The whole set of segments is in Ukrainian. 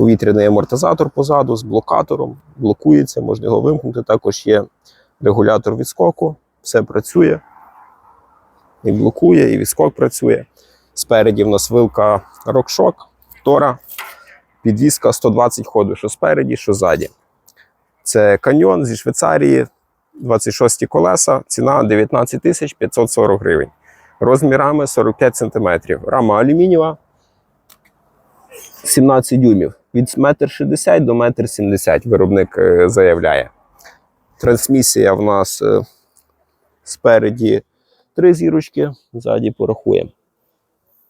повітряний амортизатор позаду з блокатором, блокується, можна його вимкнути. Також є регулятор відскоку, все працює. І блокує, і відскок працює. Спереді в нас вилка RockShox, Тора, підвізка 120 ходів, що спереді, що ззаді. Це каньйон зі Швейцарії, 26 колеса, ціна 19 тисяч 540 гривень. Розмірами 45 см. Рама алюмінієва 17 дюймів. Від 1,60 м до 1,70 м виробник е, заявляє. Трансмісія в нас е, спереді три зірочки, ззаді порахуємо.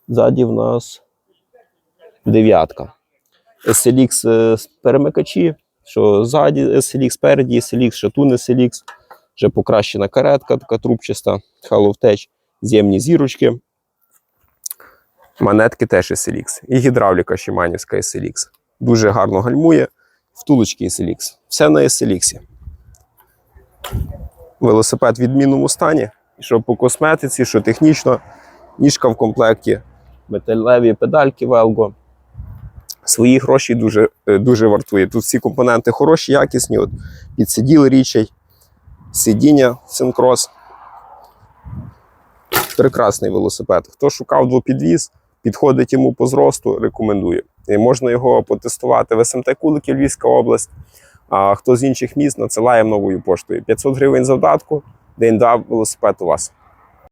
Ззаді в нас дев'ятка. SLX е, перемикачі, що ззаді SLX, спереді SLX, шатун SLX, вже покращена каретка, така трубчаста, Tech, з'ємні зірочки. Манетки теж SLX. І гідравліка Шиманівська SLX. Дуже гарно гальмує. Втулочки SLX. Все на SLX. Велосипед в відмінному стані. Що по косметиці, що технічно. Ніжка в комплекті, металеві педальки Velgo. Свої гроші дуже, е, дуже вартує. Тут всі компоненти хороші, якісні. От, підсиділи річей, сидіння Синкрос. Прекрасний велосипед. Хто шукав двопідвіз, підходить йому по зросту, рекомендую. І можна його потестувати в СМТ Кулики, Львівська область. А хто з інших міст надсилає новою поштою. 500 гривень завдатку, день два велосипед у вас.